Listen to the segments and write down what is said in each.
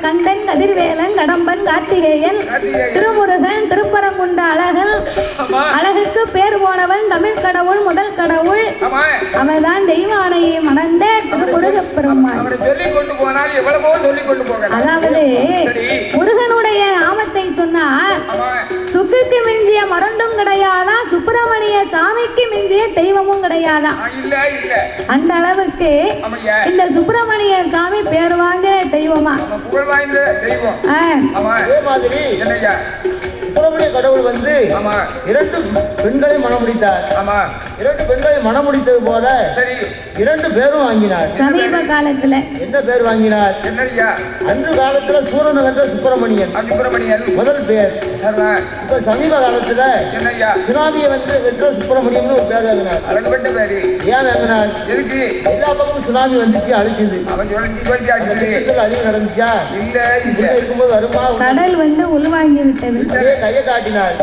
கந்தன் கதிர்வேலன் கடம்பன் கார்த்திகேயன். திருமுருகன் திருப்பரங்குன்ற அழகன். அழகுக்கு பேர் போனவன் தமிழ் கடவுள் முதல் கடவுள். ஆமா. அவர்தான் தெய்வ ஆணையை மணந்த பெருமான். போக அதாவது முருகனுடைய நாமத்தை சொன்னா சுக்குக்கு மிஞ்சிய மருந்தும் கிடையாதான் சுப்பிரமணிய சாமிக்கு மிஞ்சிய தெய்வமும் கிடையாதான் இல்ல அந்த அளவுக்கு இந்த சுப்பிரமணிய சாமி பேர் வாங்கின தெய்வமா? சுப்பிரமணிய கடவுள் வந்து ஆமா. இரண்டு பெண்களை மனம் முடித்தார். ஆமா. இரண்டு பெண்களை மனம் முடித்தது போல சரி. இரண்டு பேரும் வாங்கினார். சமீப காலத்துல என்ன பேர் வாங்கினார்? என்னய்யா அன்று காலத்துல சூரன் வென்ற சுப்பிரமணியன். முதல் பேர். இப்ப சமீப காலத்துல என்னய்யா சுனாமியை வந்து வென்ற சுப்பிரமணியன் ஒரு பேர் வாங்கினார். ஏன் வாங்கினார்? எல்லா பக்கமும் சுனாமி வந்துச்சு அழிச்சுது அழிவு நடந்துச்சா? இல்ல இருக்கும்போது வருமா? கடல் வந்து உள்வாங்கி விட்டது. கையை காட்டினார்.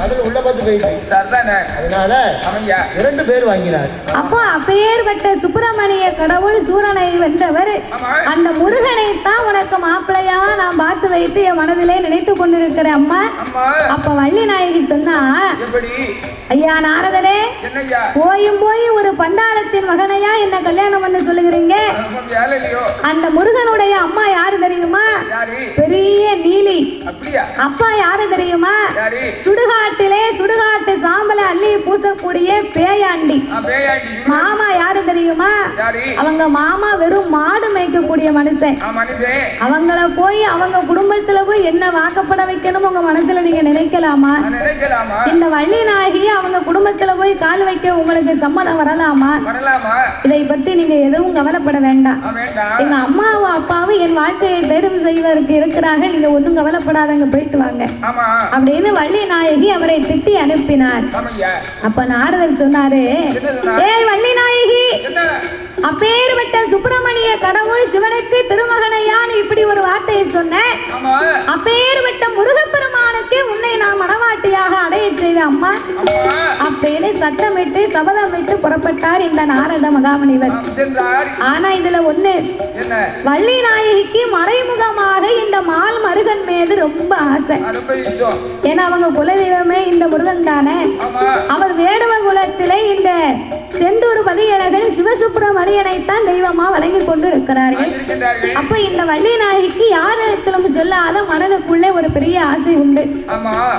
கடல் உள்ள பார்த்து போயிட்டு சரிதானே? அதனால ஆமையா இரண்டு பேர் வாங்கினார். அப்போ அப்பேற்பட்ட சுப்பிரமணிய கடவுள் சூரனை வென்றவர் ஆமா அந்த முருகனை தான் உனக்கு மாப்பிள்ளையா நான் பார்த்து வைத்து என் மனதிலே நினைத்து கொண்டிருக்கிறேன் அம்மா. அம்மா. அப்ப வள்ளி நாயகி சொன்னா ஐயா என்னய்யா? போயும் போய் ஒரு பண்டாரத்தின் மகனையா என்ன கல்யாணம் பண்ண சொல்லுகிறீங்க? அந்த முருகனுடைய அம்மா யாரு தெரியுமா? பெரிய நீலி. அப்பா யாரு தெரியுமா? சுடுகாட்டிலே சுடுகாட்டு சாம்பல அள்ளி பூசக்கூடிய பேயாண்டி. மாமா யாரு தெரியுமா? அவங்க மாமா வெறும் மாடு மேய்க்கக்கூடிய மனுஷன். அவங்கள போய் அவங்க குடும்பத்துல போய் என்ன வாக்கப்பட வைக்கணும் உங்க மனசுல நீங்க நினைக்கலாமா? நான் நினைக்கலாமா? இந்த வள்ளி நாயகி அவங்க குடும்பத்துல போய் கால் வைக்க உங்களுக்கு சம்மதம் வரலாமா? இதை பத்தி நீங்க எதுவும் கவலைப்பட வேண்டாம். எங்க அம்மாவும் அப்பாவும் என் வாழ்க்கையை தேர்வு செய்வதற்கு இருக்கிறார்கள். நீங்க ஒண்ணும் கவலைப்படாதங்க போயிட்டு வாங்க. அப்படின்னு வள்ளி நாயகி அவரை திட்டி அனுப்பினார். அப்ப நாரதர் சொன்னாரு சொன்னா ஏய் வள்ளி நாயகி அப்பேற்பட்ட சுப்பிரமணிய கடவுள் சிவனுக்கு திருமகனையான்னு இப்படி ஒரு வார்த்தையை சொன்னேன் ஆமா. அப்பேற்பட்ட อยางมาก เ அப்படின்னு சத்தமிட்டு சபதமிட்டு புறப்பட்டார் இந்த நாரத மகாமுனிவர். ஆனா இதுல ஒண்ணு வள்ளி நாயகிக்கு மறைமுகமாக இந்த மால் மருகன் மீது ரொம்ப ஆசை. ஏன்னா அவங்க குலதெய்வமே இந்த முருகன் தானே? அவர் வேடுவ குலத்திலே இந்த செந்தூர் பதியழகன் சிவசுப்பிரமணியனை தான் தெய்வமா வழங்கி கொண்டு இருக்கிறார்கள் அப்ப இந்த வள்ளி நாயகிக்கு யாரிடத்திலும் சொல்லாத மனதுக்குள்ளே ஒரு பெரிய ஆசை உண்டு.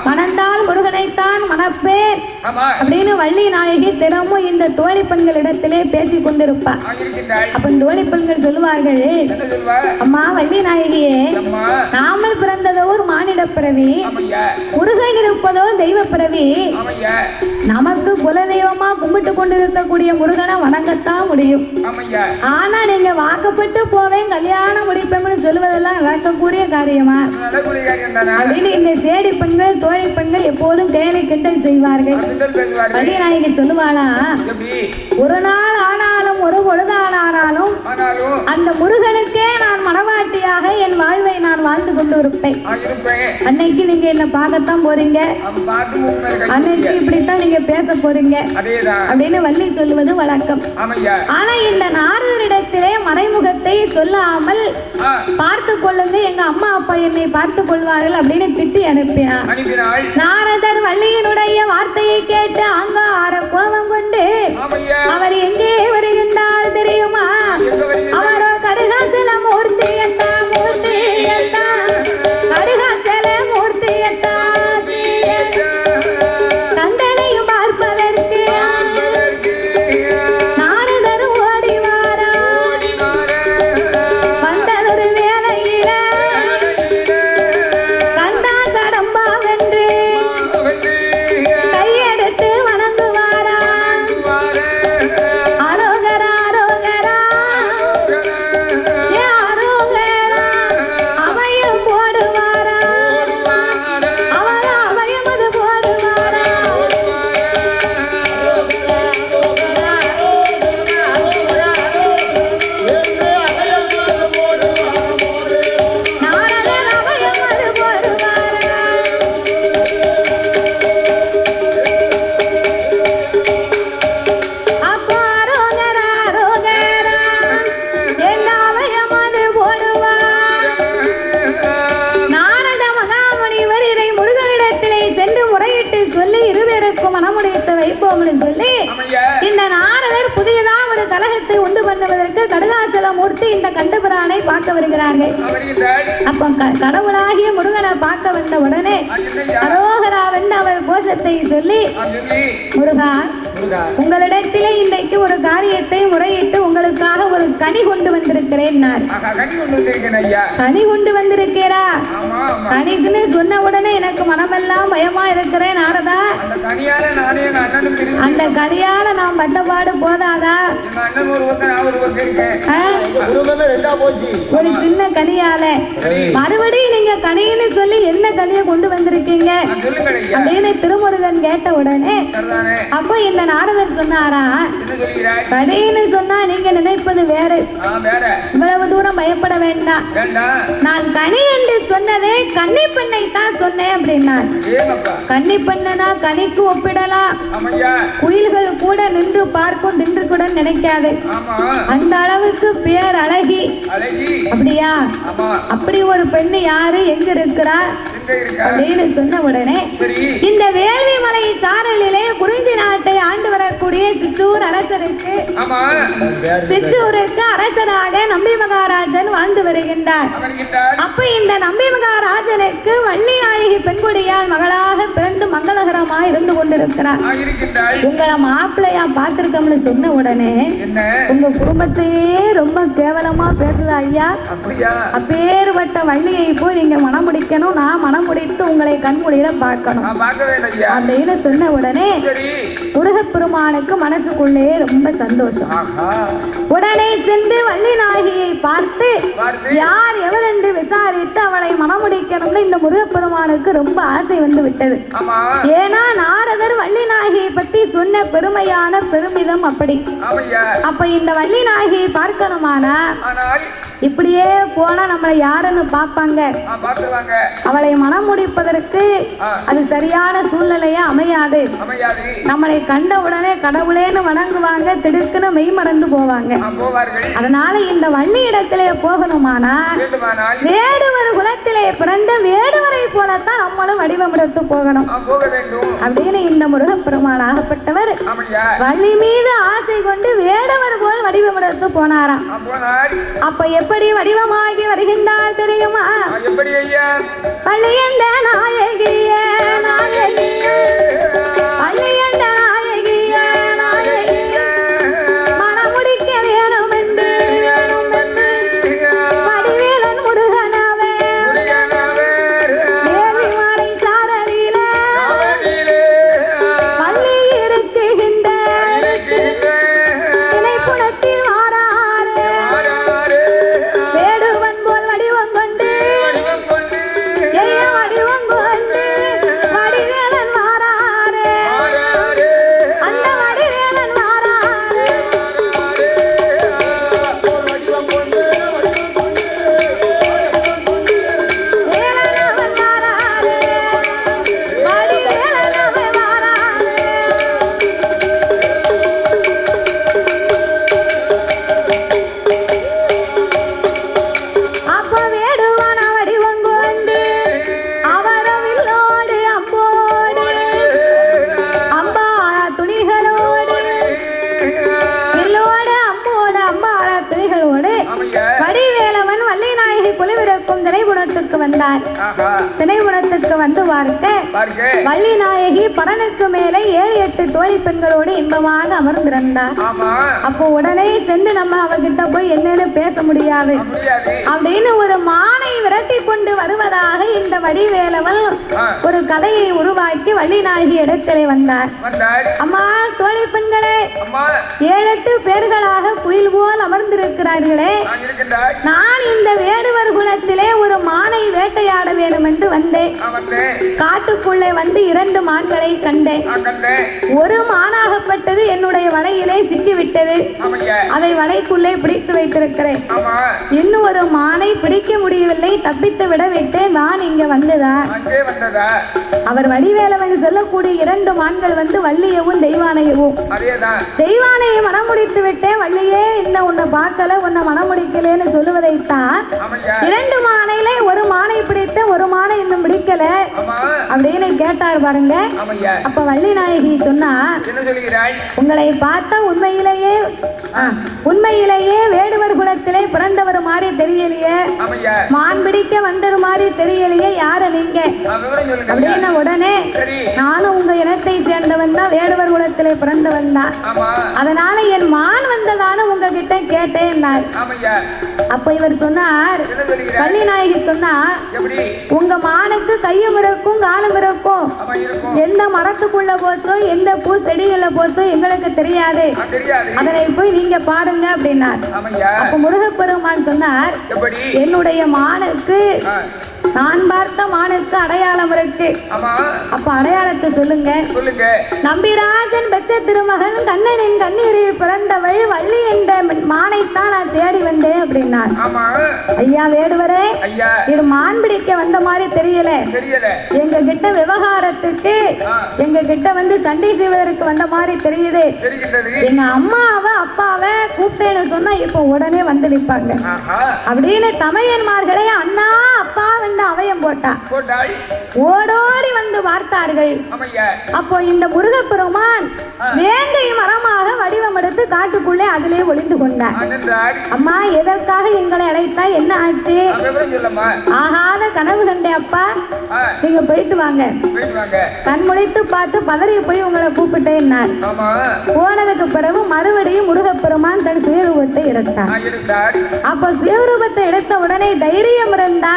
மணந்தால் முருகனைத்தான் மணப்பேன். அப்படின்னு வள்ளி நாயகி தினமும் இந்த தோழி பெண்களிடத்திலே பேசி கொண்டிருப்பார் அப்ப தோழி பெண்கள் சொல்லுவார்கள் அம்மா வள்ளி நாயகியே நாமல் பிறந்ததோ ஒரு மானிட பிறவி முருகன் இருப்பதோ தெய்வ பிறவி நமக்கு குலதெய்வமா கும்பிட்டு கொண்டிருக்கக்கூடிய முருகனை வணங்கத்தான் முடியும். ஆனா நீங்க வாக்கப்பட்டு போவேன் கல்யாணம் முடிப்பேன்னு சொல்லுவதெல்லாம் நடக்கக்கூடிய காரியமா? அப்படின்னு இந்த சேடி பெண்கள் தோழி பெண்கள் எப்போதும் கேலி கிண்டல் செய்வார்கள். வள்ளிநாயகி சொல்லுவாளா ஒரு நாள் ஆனாலும் ஒரு பொழுதானாலும் அந்த முருகனுக்கே நான் மனவாட்டியாக என் வாழ்வை நான் வாழ்ந்து கொண்டு இருப்பேன் அன்னைக்கு நீங்க என்ன பார்க்கத்தான் போறீங்க? அன்னைக்கு. இப்படித்தான் நீங்க பேச போறீங்க. அப்படின்னு வள்ளி சொல்லுவது வழக்கம். ஆனா இந்த நாரதரிடத்திலே மறைமுகத்தை சொல்லாமல் பார்த்து கொள்ளுங்க எங்க அம்மா அப்பா என்னை பார்த்து கொள்வார்கள் அப்படின்னு திட்டி அனுப்பினார். நாரதர் வள்ளியினுடைய வார்த்தையை கேட்டு அங்கார கோபம் கொண்டு அவர் எங்கே வருகின்றார் தெரியுமா அவர் கோஷத்தை சொல்லி சொல்லி முருகா முருகா உங்களிடத்திலே இன்றைக்கு ஒரு காரியத்தை முறையிட்டு உங்களுக்காக ஒரு கனி கொண்டு வந்திருக்கிறேன் நான் ஆஹா கனி கொண்டு வந்திருக்கேன் ஐயா. கனி கொண்டு வந்திருக்கிறா கனிக்குன்னு சொன்ன உடனே எனக்கு மனமெல்லாம் பயமா இருக்கிறேன் நாரதா. அந்த கனியால நானே பட்டபாடு போதாதா? ஒரு சின்ன கனியால. மறுபடியும் நீங்க கனின்னு சொல்லி என்ன கனியை கொண்டு வந்திருக்கீங்க? அப்படின்னு திருமுருகன் கேட்ட உடனே அப்போ இந்த நாரதர் சொன்னாரா? கனின்னு சொன்னா நீங்க நினைப்பது வேறு. இவ்வளவு தூரம் பயப்பட வேண்டாம். நான் கனி என்று சொன்னதே கன்னி பெண்ணை தான் சொன்னேன் அப்படின்னான் ஏங்கப்பா கன்னி பெண்ணனா கனிக்கு ஒப்பிடலாம். குயில்கள் கூட நின்று பார்க்கும் தின்று கூட நினைக்காது அந்த அளவுக்கு பேர் அழகி. அப்படியா? அப்படி ஒரு பெண்ணு யாரு? எங்க இருக்கிறா? அப்படின்னு சொன்ன உடனே இந்த வேள்வி மலை சாரலிலே குறிஞ்சி நாட்டை ஆண்டு வரக்கூடிய சித்தூர் அரசருக்கு சித்தூருக்கு அரசராக நம்பி மகாராஜன் வாழ்ந்து வருகின்றார். அப்ப இந்த நம்பி மகாராஜனுக்கு வள்ளி நாயகி பெண்குடியால் பிறந்து மங்களகரமா இருந்து கொண்டிருக்கிறார். உங்களை மாப்பிள்ளையா பார்த்திருக்கோம்னு சொன்ன உடனே உங்க குடும்பத்தையே ரொம்ப கேவலமா பேசுதா ஐயா? அப்பேறுபட்ட வள்ளியை போய் நீங்க மனம் முடிக்கணும் நான் மனம் முடித்து உங்களை கண்மொழியில பார்க்கணும். அப்படின்னு சொன்ன உடனே முருகப்பெருமானுக்கு மனசுக்குள்ளே ரொம்ப சந்தோஷம். உடனே சென்று வள்ளி நாயகியை பார்த்து யார் எவர் என்று விசாரித்து அவளை மணமுடிக்கணும்னு இந்த முருகப்பெருமானுக்கு ரொம்ப ஆசை வந்து விட்டது. ஆமா. ஏன்னா நாரதர் வள்ளி நாயகியை பத்தி சொன்ன பெருமையான பெருமிதம் அப்படி. அப்ப இந்த வள்ளி நாயகியை பார்க்கணுமானா இப்படியே போனா நம்மளை யாருன்னு பார்ப்பாங்க. அவளை மனம் முடிப்பதற்கு. அது சரியான சூழ்நிலையா அமையாது. நம்மளை கண்ட உடனே கடவுளேன்னு வணங்குவாங்க திடுக்குன்னு மெய் மறந்து போவாங்க. அதனால இந்த வள்ளி இடத்திலே போகணுமானா? வேடுவர் குலத்திலே பிறந்த வேடுவரை போலத்தான் நம்மளும் வடிவமெடுத்து போகணும். அப்படின்னு இந்த முருகப்பெருமான் ஆகப்பட்டவர். வள்ளி மீது ஆசை கொண்டு வேடவர் போல் வடிவமெடுத்து போனாராம். அப்ப எப்படி வடிவமாகி வருகின்றார் தெரியுமா? பள்ளியந்த நாயகிய நாயகிய. அமர்ந்திருந்தார் அப்போ உடனே சென்று நம்ம அவகிட்ட போய் என்னன்னு பேச முடியாது. அப்படின்னு ஒரு மானை விரட்டி கொண்டு வருவதாக இந்த வடிவேலவன் ஒரு கதையை உருவாக்கி வள்ளி நாயகி இடத்திலே வந்தார். அம்மா தோழி பெண்களே ஏழு எட்டு பேர்களாக குயில் போல் அமர்ந்திருக்கிறார்களே. நான் இந்த வேடுவர் குலத்திலே ஒரு மானை வேட்டையாட வேண்டும் என்று வந்தேன். காட்டுக்குள்ளே வந்து இரண்டு மான்களை கண்டேன். ஒரு மானாகப்பட்டது என்னுடைய வலையிலே சிக்கிவிட்டது. அதை வலைக்குள்ளே பிடித்து வைத்திருக்கிறேன். இன்னும் ஒரு மானை பிடிக்க முடியவில்லை தப்பித்து விட விட்டேன். மான் இங்க வந்ததா? அங்கே வந்ததா? அவர் வடிவேலவன் சொல்லக்கூடிய இரண்டு மான்கள் வந்து வள்ளியவும் தெய்வானையவும். தெய்வானையை மனம் முடித்து விட்டேன். வள்ளியே இன்னும் உன்னை பார்க்கல உன்னை மனம் முடிக்கலன்னு சொல்லுவதைத்தான் இரண்டு மானையிலே ஒரு மானை பிடித்து ஒரு மானை இன்னும் பிடிக்கல ஆமா அப்படின்னு கேட்டார் பாருங்க. அப்ப வள்ளி நாயகி சொன்னா உங்களை பார்த்தா உண்மையிலேயே உண்மையிலேயே வேடுவர் குலத்திலே பிறந்தவர் மாதிரி தெரியலையே. மான் பிடிக்க வந்தது மாதிரி தெரியலையே யார நீங்க? அப்படின்னு உடனே நானும் உங்க இனத்தை சேர்ந்தவன் தான் வேடுவர் குலத்திலே பிறந்தவன் தான். அதனால என் மான் வந்ததான உங்ககிட்ட கேட்டேன் நான். அப்ப இவர் சொன்னார் என்ன சொல்லுகிறாய் வள்ளி நாயகி சொன்னா உங்க மானுக்கு கையும் இருக்கும் காலும் இருக்கும். எந்த மரத்துக்குள்ள போச்சோ எந்த பூ செடியில போச்சோ எங்களுக்கு தெரியாது. அதனை போய் நீங்க பாருங்க அப்படின்னார். அப்ப முருகப்பெருமான் சொன்னார் என்னுடைய மானுக்கு நான் பார்த்த மானுக்கு அடையாளம் இருக்கு. அப்ப அடையாளத்தை சொல்லுங்க. சொல்லுங்க. நம்பிராஜன் பெற்ற திருமகன் கண்ணனின் கண்ணீரில் பிறந்தவள் வள்ளி என்ற மானைத்தான் நான் தேடி வந்தேன் அப்படின்னார். ஐயா வேடுவரே இது மான் பிடிக்க வந்த மாதிரி தெரியல. எங்க கிட்ட விவகாரத்துக்கு. எங்க கிட்ட வந்து சண்டை செய்வதற்கு வந்த மாதிரி தெரியுது. எங்க அம்மாவை அப்பாவை கூப்பிட்டேன்னு சொன்னா இப்போ உடனே வந்து நிற்பாங்க அப்படின்னு தமையன்மார்களே அண்ணா அப்பா வந்து அவயம் போட்டா. ஓடோடி வந்து பார்த்தார்கள். அப்போ இந்த முருகப்பெருமான் வேங்கை மரமாக வடிவம் எடுத்து காட்டுக்குள்ளே அதிலே ஒளிந்து கொண்டார். அம்மா எதற்காக எங்களை அழைத்தா என்ன ஆச்சு? ஆகாத கனவு கண்டே அப்பா. நீங்க போயிட்டு வாங்க. போயிட்டு வாங்க. கண் முழித்து பார்த்து பதறி போய் உங்களை கூப்பிட்டேன்னார் ஆமா. போனதுக்கு பிறகு மறுபடியும் முருகப்பெருமான் தன் சுயரூபத்தை எடுத்தார். அப்ப சுயரூபத்தை எடுத்த உடனே தைரியம் இருந்தா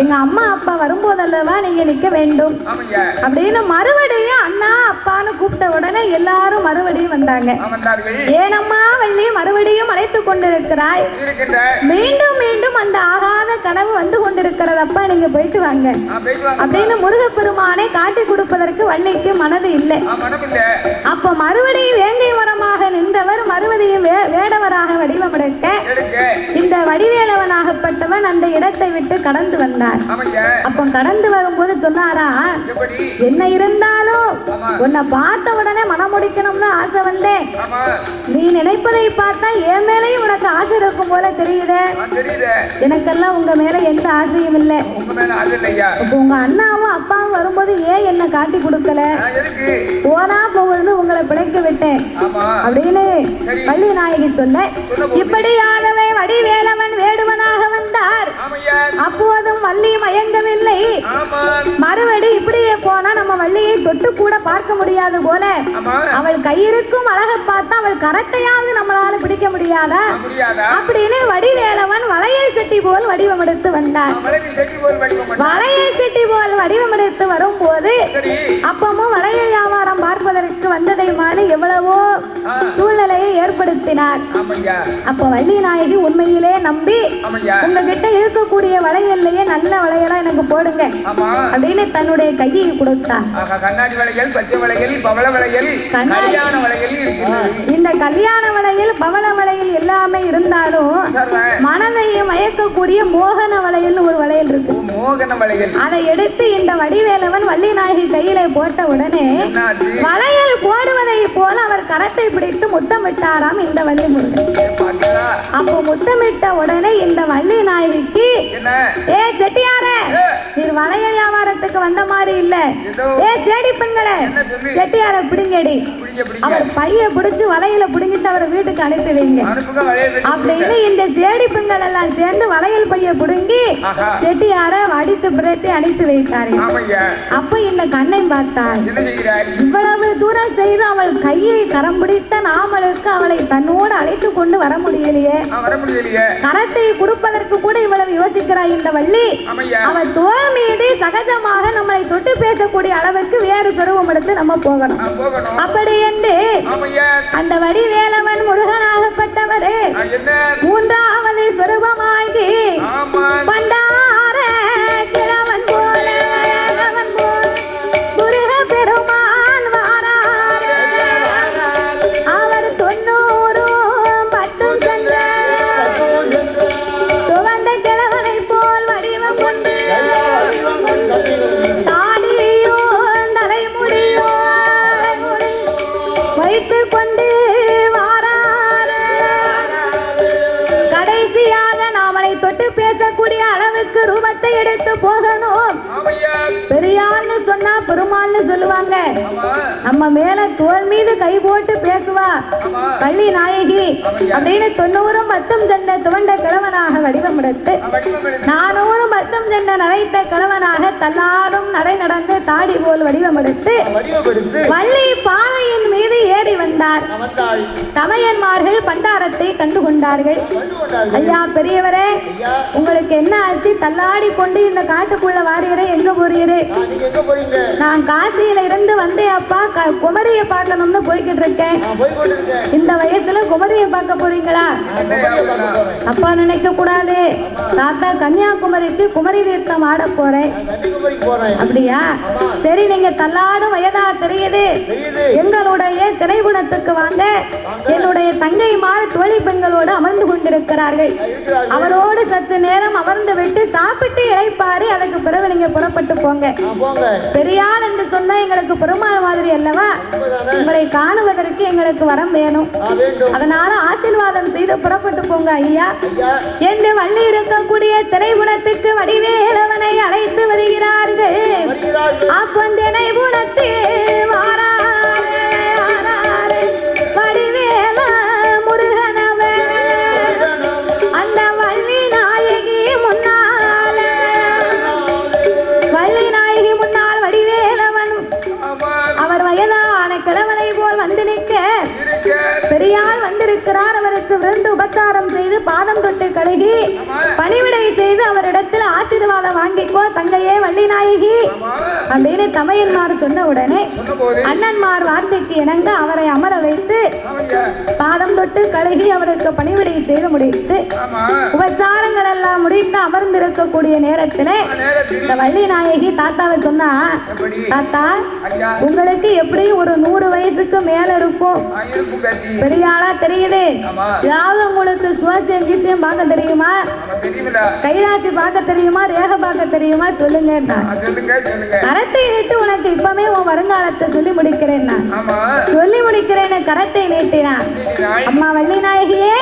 எங்க அம்மா அப்பா வரும்போதல்லவா நீங்க நிக்க வேண்டும்? அப்படின்னு மறுபடியும் அண்ணா அப்பான்னு கூப்பிட்ட உடனே எல்லாரும் மறுபடியும் வந்தாங்க. ஏனம்மா வள்ளி மறுபடியும் அழைத்து கொண்டிருக்கிறாய். மீண்டும் மீண்டும் அந்த ஆகாத கனவு வந்து கொண்டிருக்கிறதப்பா நீங்க போயிட்டு வாங்க. அப்படின்னு முருகப்பெருமானை காட்டி கொடுப்பதற்கு வள்ளிக்கு மனது இல்லை. அப்ப மறுபடியும் வேங்கை மரமாக நின்றவர் மறுபடியும் வேடவராக வடிவமெடுக்க இந்த வடிவேலவனாகப்பட்டவன் அந்த இடத்தை விட்டு கடந்து வந்தார் ஆமையா அப்ப கடந்து வரும்போது சொன்னாரா என்ன இருந்தாலும். உன்னை பார்த்த உடனே மனம் முடிக்கணும்னு ஆசை வந்தேன். நீ நினைப்பதை பார்த்தா என் மேலேயும் உனக்கு ஆசை இருக்கும் போல தெரியுதே. எனக்கெல்லாம் உங்க மேல எந்த ஆசையும் இல்லை. அப்போ உங்க அண்ணாவும் அப்பாவும் வரும்போது ஏன் என்ன காட்டி கொடுக்கல? போனா போகுதுன்னு உங்களை பிழைக்க விட்டேன். அப்படின்னு. வள்ளி நாயகி சொல்ல. இப்படியாகவே வடிவேலவன் ஆமையா அப்போதும் வள்ளி மயங்கவில்லை. மறுபடி இப்படியே போனா நம்ம வள்ளியை தொட்டு கூட பார்க்க முடியாது போல. அவள் கையிருக்கும் அழகை பார்த்தா அவள் கரத்தையாவது நம்மளால பிடிக்க முடியாதா? அப்படின்னு வடிவேலவன் வளையல் செட்டி போல் வடிவம் எடுத்து பண்ண. வளையல் செட்டி போல் வடிவம் எடுத்து வரும்போது அப்பமும் வளையல் வியாபாரம் பார்ப்பதற்கு வந்ததை மாறி எவ்வளவோ. சூழ்நிலையை ஏற்படுத்தினார். அப்ப வள்ளி நாயகி உண்மையிலே நம்பி உங்ககிட்ட இருக்கக்கூடிய வளையல்லையே நல்ல வளையலா எனக்கு போடுங்க. அப்படின்னு தன்னுடைய கையை கொடுத்தார் கண்ணாடி வளையல் பச்சை வளையல் பவள வளையல். கல்யாண வளையல் இந்த கல்யாண வளையல் பவள வளையல் எல்லாமே இருந்தாலும் மனதையும் மயக்கக்கூடிய மோகன வளையல்னு ஒரு வளையல் இருக்கு. மோகன வளையல் அதை எடுத்து இந்த வடிவேலவன் வள்ளி நாயகி கையில போட்ட உடனே வளையல் போடுவதை போல அவர் கரத்தை பிடித்து முத்தமிட்டாராம் இந்த வள்ளி முருகன் அப்போ முத்தமிட்ட உடனே இந்த வள்ளி நாயகிக்கு ஏ செட்டியாரே நீர் வளையல் வியாபாரத்துக்கு வந்த மாதிரி இல்ல. ஏ சேடி பெண்களே செட்டியார பிடிங்கடி. அவர் பைய பிடிச்சு வளையல பிடிங்கிட்டு அவரை வீட்டுக்கு அனுப்பி வைங்க. அப்படின்னு இந்த சேடி பெண்கள் எல்லாம் சேர்ந்து வளையல் பைய பிடுங்கி செட்டியார அடித்து பிறத்தி அனுப்பி வைத்தாரு அப்ப இந்த கண்ணை பார்த்தார். இவ்வளவு தூரம் செய்து அவள் கையை கரம் பிடித்த நாமளுக்கு அவளை தன்னோடு அழைத்து கொண்டு வர முடியலையே. நான் வர முடியலையே. கரத்தை கொடுப்பதற்கு கூட இவ்வளவு யோசிக்கிறாய் இந்த வள்ளி? அவள் தோல் மீது சகஜமாக நம்மளை தொட்டு பேசக்கூடிய அளவுக்கு வேறு சொருவம் எடுத்து நம்ம போகணும். அப்படி என்று அந்த வடிவேலவன் முருகனாகப்பட்டவரே மூன்றாவது சொருபமாகி ஆமா மீது கை போட்டு பேசுவா. வள்ளி நாயகி அப்படின்னு தொண்ணூறும் பத்தும் சென்ற துவண்ட கிழவனாக வடிவமெடுத்து வடிவம் பத்தும் சென்ற நரைத்த கிழவனாக தள்ளாடும் நரை நடந்து தாடி போல் வடிவமெடுத்து வள்ளி பாதையின் மீது ஏறி வந்தார். தமையன்மார்கள் பண்டாரத்தை கண்டு கொண்டார்கள் கண்டு கொண்டார்கள் ஐயா. பெரியவரே உங்களுக்கு என்ன ஆச்சு? தள்ளாடி கொண்டு இந்த காட்டுக்குள்ள வாரியரே எங்க போறீரு? நான் காசியில இருந்து வந்தேன் அப்பா குமரிய பார்க்கணும்னு போய்கிட்டு இருக்கேன். இந்த வயசுல குமரிய பார்க்க போறீங்களா? அப்பா நினைக்க கூடாது. தாத்தா கன்னியாகுமரிக்கு குமரி தீர்த்தம் ஆட போறேன். அப்படியா? சரி நீங்க தள்ளாடும் வயதா தெரியுது. எங்களுடைய திரைகுணத்துக்கு வாங்க. என்னுடைய தங்கைமார் தோழி பெண்களோடு அமர்ந்து கொண்டிருக்கிறார்கள். அவரோடு சற்று நேரம் அமர்ந்து விட்டு சாப்பிட்டு இளைப்பாரி அதுக்கு பிறகு நீங்க புறப்பட்டு போங்க. பெரியார் என்று சொன்னா எங்களுக்கு பெருமாள் மாதிரி அல்லவா? உங்களை காணுவதற்கு எங்களுக்கு வரம் வேணும். அதனால ஆசீர்வாதம் செய்து புறப்பட்டு போங்க ஐயா. ஐயா. என்று வள்ளி இருக்கக்கூடிய திரைகுணத்துக்கு வடிவேலவனை அழைத்து வருகிறார்கள். நிற்க. இருக்க பெரியாள் வந்திருக்கிறார். அவருக்கு விருந்து உபச்சாரம் செய்து பாதம் தொட்டு கழுகி பணிவிடை செய்து அவரிடத்தில் ஆசீர்வாதம் வாங்கிக்கோ தங்கையே வள்ளி நாயகி ஆமா அப்படின்னு தமையன்மார் சொன்ன உடனே அண்ணன்மார் வார்த்தைக்கு இணங்க அவரை அமர வைத்து பாதம் தொட்டு கழுகி அவருக்கு பணிவிடை செய்து முடித்து உபச்சாரங்கள் எல்லாம் முடித்து அமர்ந்திருக்கக்கூடிய நேரத்தில் நேரத்தில். இந்த வள்ளி நாயகி தாத்தாவை சொன்னா எப்படி? தாத்தா உங்களுக்கு எப்படியும் ஒரு நூறு வயசுக்கு மேல இருக்கும் பெரிய ஆளா தெரியுது. ஏதாவது உங்களுக்கு கீசியம் பார்க்க தெரியுமா? கைராசி பார்க்க தெரியுமா? ரேக பார்க்க தெரியுமா? சொல்லுங்க கரத்தை நீட்டு உனக்கு இப்பவே உன் வருங்காலத்தை சொல்லி முடிக்கிறேன் நான் சொல்லி முடிக்கிறேன்னு கரத்தை நீட்டினான் அம்மா வள்ளி நாயகியே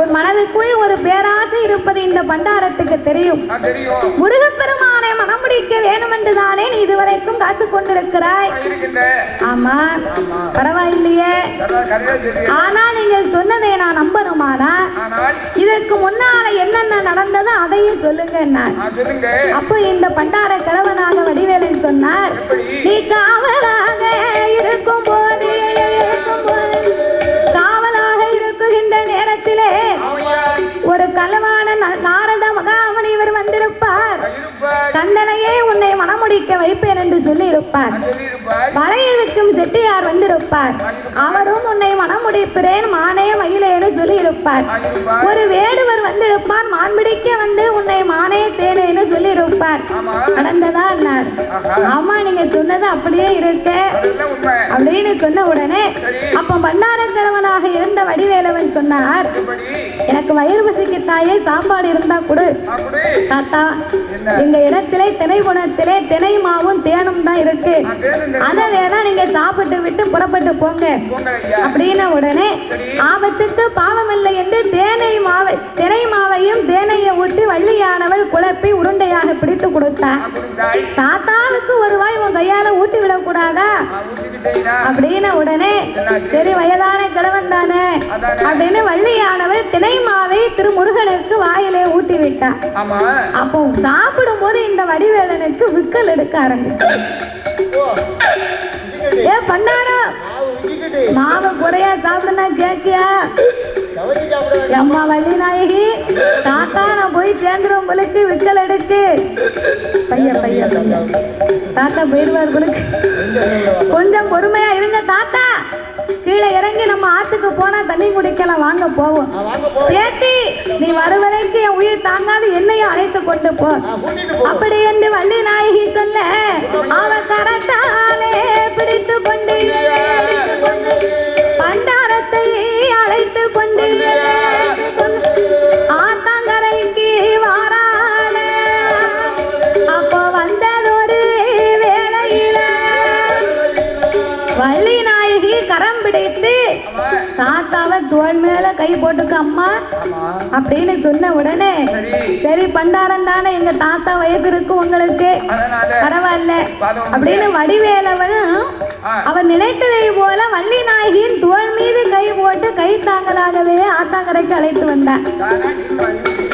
உன் மனதுக்குள் ஒரு பேராசை இருப்பது இந்த பண்டாரத்துக்கு தெரியும். முருகப்பெருமானை மனம் முடிக்க வேணும் என்று தானே நீ இதுவரைக்கும் காத்து கொண்டிருக்கிறாய். ஆமா. பரவாயில்லையே. ஆனால் நீங்கள் சொன்னதை நான் நம்பணுமானா இதற்கு முன்னால என்னென்ன நடந்ததோ அதையும் சொல்லுங்க அப்போ இந்த பண்டார கிழவனாக வடிவேலன் சொன்னார் நீ வைப்பேன் என்று சொல்லி இருப்பார் வளையல் விற்கும் செட்டியார் வந்திருப்பார். அவரும் உன்னை மணமுடிக்கிறேன் மானே மயிலேன்னு சொல்லி இருப்பார் ஒரு வேடுவர் வந்திருப்பார் மான் பிடிக்க வந்து உன்னை மானே தேனேன்னு சொல்லி இருப்பார் நடந்ததா ஆமா நீங்க சொன்னது அப்படியே இருக்க. அப்படின்னு சொன்ன உடனே அப்ப பண்டாரக்கிழவனாக இருந்த வடிவேலவன் சொன்னார் எனக்கு வயிறு பசிக்கு தாயே சாப்பாடு இருந்தா கொடு. தாத்தா எங்க இடத்திலே திணை குணத்திலே திணை மாவும் தேனும் தான் இருக்கு. அதை வேணா நீங்க சாப்பிட்டு விட்டு புறப்பட்டு போங்க. அப்படின்ன உடனே ஆபத்துக்கு பாவமில்லை என்று தேனை மாவை குழப்பி உருண்டையாக பிடித்து கொடுத்தாய் தாத்தாவுக்கு ஒரு வாய் உன் கையால ஊட்டி விடக்கூடாதா? அப்படின்னு உடனே சரி வயதான கிழவன் தானே அப்படின்னு வள்ளியானவள் தினை மாவை திருமுருகனுக்கு வாயிலே ஊட்டி விட்டார். ஆமா அப்போ சாப்பிடும் போது இந்த வடிவேலனுக்கு விக்கல் எடுக்க ஆரம்பிச்சு ஏ பண்ணாரோ மாவு குறையா சாப்பிடுனா கேக்கியா? அம்மா வள்ளி நாயகி தாத்தா நான் போய் சேர்ந்துரும் போலுக்கு விக்கல் எடுக்கு. பைய பைய பைய. தாத்தா போயிருவார் போலுக்கு. கொஞ்சம் பொறுமையா இருங்க தாத்தா. கீழே இறங்கி நம்ம ஆத்துக்கு போனா தண்ணி குடிக்கலாம் வாங்க போவோம். பேட்டி நீ வருவதற்கு என் உயிர் தாங்காது என்னையும் அழைத்து கொண்டு போ. அப்படி என்று வள்ளி நாயகி சொல்ல மேல கை போட்டுக்க அம்மா. அப்படின்னு சொன்ன உடனே சரி. பண்டாரம் தானே எங்க தாத்தா வயசு இருக்கு உங்களுக்கு. பரவாயில்ல. அப்படின்னு வடிவேலவனும் ஆ. அவர் நினைத்ததை போல வள்ளி நாயகியின் தோள் மீது கை போட்டு கை தாங்கலாகவே ஆத்தாங்கரைக்கு அழைத்து வந்தார்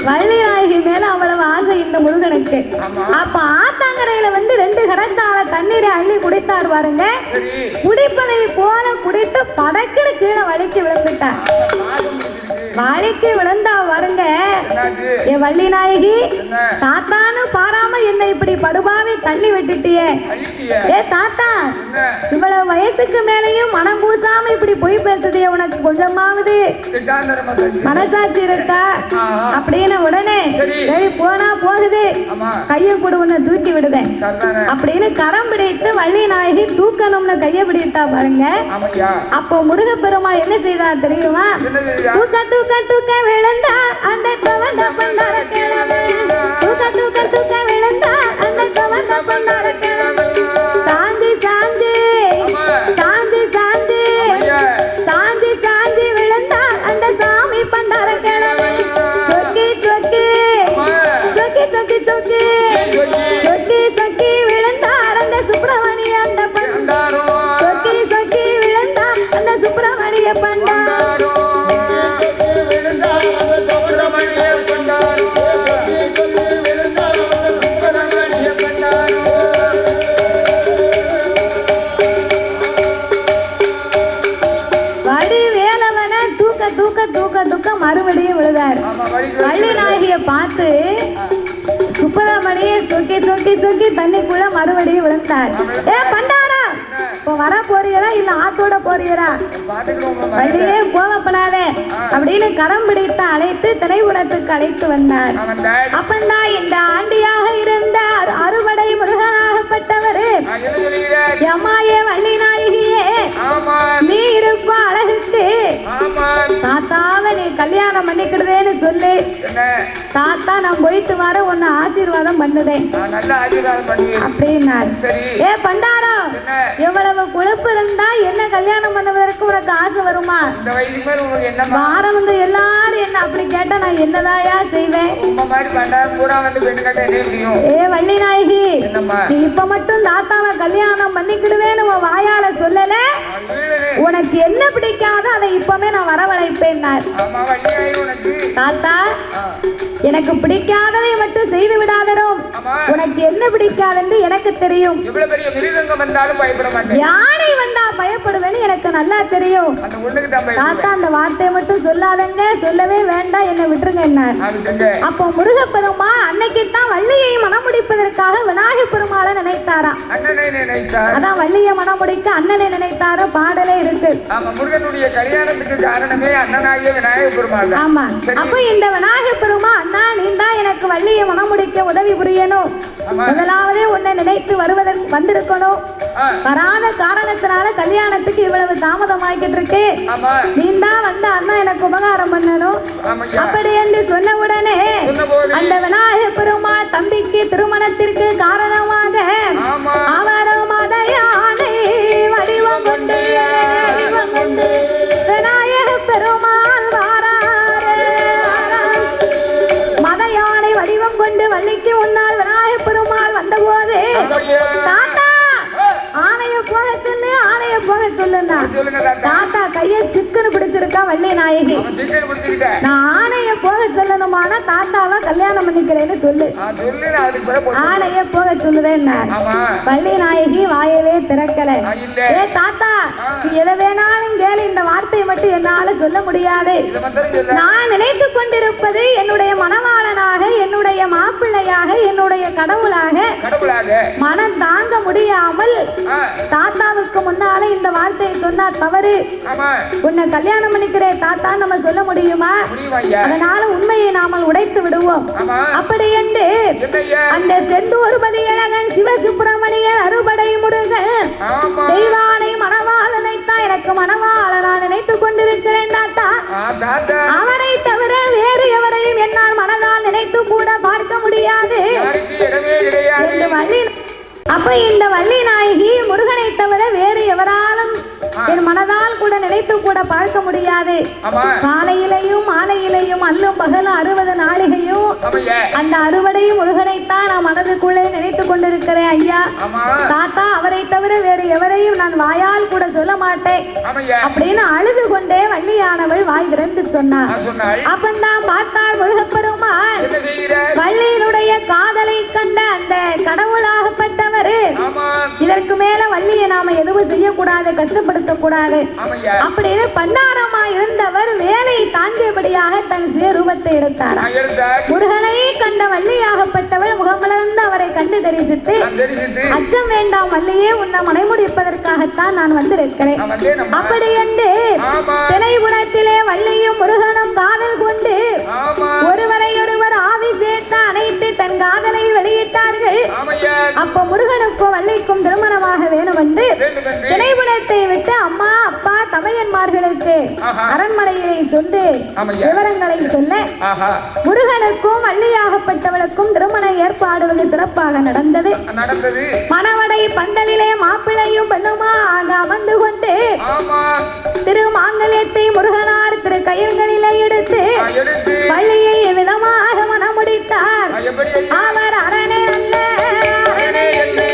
வள்ளி நாயகி மேல அவ்வளவு ஆசை இந்த முருகனுக்கு. அப்ப ஆத்தாங்கரையில வந்து ரெண்டு கரத்தால தண்ணீரை அள்ளி குடித்தார் பாருங்க. குடிப்பதை போல குடித்து படக்குன்னு கீழே வலிக்கு விழுந்துட்டார். வலிக்கு விழுந்தா வருங்க ஏ வள்ளி நாயகி தாத்தான்னு பாராம என்னை இப்படி படுபாவி தள்ளி விட்டுட்டியே. ஏ தாத்தா இவ்வளவு வயசுக்கு மேலேயும் மனம் பூசாம இப்படி பொய் பேசுதே உனக்கு கொஞ்சமாவது. மனசாட்சி இருக்கா. அப்படின்னு உடனே சரி. போனா போகுது. கையை கூட உன்னை தூக்கி விடுதேன். அப்படின்னு கரம் பிடித்து வள்ளி நாயகி தூக்கணும்னு கையை பிடித்தா பாருங்க. அப்போ முருகப்பெருமாள் என்ன செய்தார் தெரியுமா? தூக்க தூக்க தூக்க விழுந்தா அந்த துவண்ட பண்டார கிழமை தூக்க தூக்க தூக்க விழுந்தா அந்த கவர்ந்த பண்டார வள்ளி நாயகிய பார்த்து சுப்பிரமணிய சொக்கி சொக்கி சொக்கி தண்ணிக்குள்ள மறுபடியும் விழுந்தார். ஏ பண்டாரா இப்போ வர போறீரா இல்ல ஆத்தோட போறீரா? வள்ளியே கோவப்படாத அப்படின்னு கரம் பிடித்து அழைத்து திரைப்படத்துக்கு அழைத்து வந்தார். அப்பந்தான் இந்த ஆண்டியாக இருந்த அறு- அறுபடை முருகனாகப்பட்டவர் எம்மாயே வள்ளி நாயகியே நீ இருக்கும் அழகுக்கு தாத்தாவை நீ கல்யாணம் பண்ணிக்கிடுதேன்னு சொல்லு. தாத்தா நான் போயிட்டு வர உன்னை ஆசீர்வாதம் பண்ணுதேன். அப்படின்னார். ஏ பண்டாரம் எவ்வளவு கொழுப்பு இருந்தா என்ன கல்யாணம் பண்ணுவதற்கு உனக்கு ஆசை வருமா? வாரம் வந்து எல்லாரும் என்ன அப்படி கேட்டா நான் என்னதாயா செய்வேன்? ஏ வள்ளி நாயகி நீ இப்ப மட்டும் தாத்தாவை கல்யாணம் பண்ணிக்கிடுவேன்னு உன் வாயால சொல்லல? உனக்கு என்ன பிடிக்காதோ அதை இப்பமே நான் வரவழைப்பேன்னார். ஆமா எனக்கு பிடிக்காததை மட்டும் செய்து விடாதரும் உனக்கு என்ன பிடிக்காதுன்னு எனக்கு தெரியும். யானை வந்தா பயப்படுவேன்னு எனக்கு நல்லா தெரியும். தாத்தா அந்த வார்த்தையை மட்டும் சொல்லாதங்க. சொல்லவே வேண்டாம். என்னை விட்டுருங்க என்ன. அப்போ முருகப்பெருமா அன்னைக்கு தான் வள்ளியை மணமுடிப்பதற்காக விநாயகப் பெருமாளை நினைத்தாராம் அண்ணனை நினைத்தார். அதான் வள்ளியை மணமுடிக்க அண்ணனை நினைத்தார? பாடலே இருக்கு. ஆமா முருகனுடைய கல்யாணத்துக்கு காரணமே அண்ணனாகிய விநாயக பெருமாள் ஆமா. அப்ப இந்த விநாயகப் பெருமா அண்ணா நீ தான் எனக்கு வள்ளியை மணமுடிக்க உதவி புரியணும். முதலாவதே உன்னை நினைத்து வருவதற்கு வந்திருக்கணும் வராத காரணத்தினால கல்யாணத்துக்கு இவ்வளவு தாமதமாக்கிட்டு இருக்கு. ஆமா. நீ தான் வந்து அண்ணா எனக்கு உபகாரம் பண்ணணும் அப்படி என்று சொன்ன உடனே அந்த விநாயக பெருமாள் தம்பிக்கு திருமணத்திற்கு காரணமாக ஆமா. அவரும் மத யானை வடிவம் கொண்டு வடிவம் கொண்டு. விநாயக பெருமாள் கொண்டு வள்ளிக்கு முன்னால் விநாயக பெருமாள் வந்தபோது தாத்தா ஆ, ஆனைய போக சொல்லு ஆனைய போக சொல்லுன்னா தாத்தா. கைய சிக்குன்னு பிடிச்சிருக்கா வள்ளி நாயகி. நான் ஆனைய போக சொல்லணுமான தாத்தாவை கல்யாணம் பண்ணிக்கிறேன்னு சொல்லு. ஆனைய போக சொல்லுறேன்னார் ஆமா. வள்ளி நாயகி வாயவே திறக்கல. ஏ தாத்தா நீ எதை வேணாலும் கேளு இந்த வார்த்தையை மட்டும் என்னால சொல்ல முடியாது. நான் நினைத்து கொண்டிருப்பது என்னுடைய மணவாளனாக என்னுடைய மாப்பிள்ளையாக என்னுடைய கடவுளாக. மனம் தாங்க முடியாமல் தாத்தாவுக்கு முன்னால இந்த வார்த்தையை சொன்னா தவறு. உன்னை கல்யாணம் பண்ணிக்கிறேன் தாத்தா நம்ம சொல்ல முடியுமா? அதனால உண்மையை நாமல் உடைத்து விடுவோம். அப்படி என்று அந்த செந்தூர்பதி அழகன் சிவசுப்பிரமணியன் அறுபடை முருகன் தெய்வானை மணவாளனைத்தான் எனக்கு மணவாளனா நினைத்துக் கொண்டிருக்கிறேன் தாத்தா. அவரை தவிர வேறு எவரையும் என்னால் மனதால் நினைத்து கூட பார்க்க முடியாது. அப்ப இந்த வள்ளி நாயகி முருகனை தவிர வேறு எவராலும் என் மனதால் கூட நினைத்து கூட பார்க்க முடியாது. காலையிலையும் மாலையிலையும் அல்லும் பகலும் அறுபது நாளிகையும் அந்த அறுவடையும் முருகனைத்தான் நான் மனதுக்குள்ளே நினைத்து கொண்டிருக்கிறேன் ஐயா. தாத்தா அவரை தவிர வேறு எவரையும் நான் வாயால் கூட சொல்ல மாட்டேன். அப்படின்னு அழுது கொண்டே வள்ளியானவள் வாய் திறந்து சொன்னார் அப்பந்தான் பார்த்தாள் என்ன செய்கிறார் வள்ளியினுடைய காதலை கண்ட அந்த கடவுளாகப்பட்டவர். இதற்கு மேல வள்ளியை நாம எதுவும் செய்யக்கூடாது கஷ்டப்படுத்த கூடாது ஆமையா. அப்படின்னு பண்டாரமா இருந்தவர் வேலை தாங்கியபடியாக தன் சுயரூபத்தை இருந்தார் முருகனை கண்ட வள்ளியாகப்பட்டவள் முகமலர்ந்து அவரை கண்டு தரிசித்து அச்சம் வேண்டாம் வள்ளியே உன்னை மனைமுடிப்பதற்காகத்தான் நான் வந்திருக்கிறேன். அப்படி என்று ஆமா. திரைகுணத்திலே வள்ளியும் முருகனும் காதல் கொண்டு ஆமா. ஒருவரை ஒருவர் ஆவி சேர்த்து அணைத்து தன் காதலை வெளியிட்டார்கள். அப்ப வள்ளிக்கும் என்று திரைபுணத்தை விட்டு அம்மா அப்பா தமையன்மார்களுக்கு ஆஹா. அரண்மனையிலே சொந்து. விவரங்களை சொல்ல முருகனுக்கும் வள்ளியாகப்பட்டவளுக்கும் திருமண ஏற்பாடுவது சிறப்பாக நடந்தது மணவடை பந்தலிலே மாப்பிள்ளையும் பெண்ணுமாக அமர்ந்து கொண்டு திரு மாங்கல்யத்தை முருகனார் திரு கயிர்களிலே எடுத்து வள்ளியை விதமாக மணமுடித்தார்? அவர் அரணே அல்ல அரணே இல்லையா?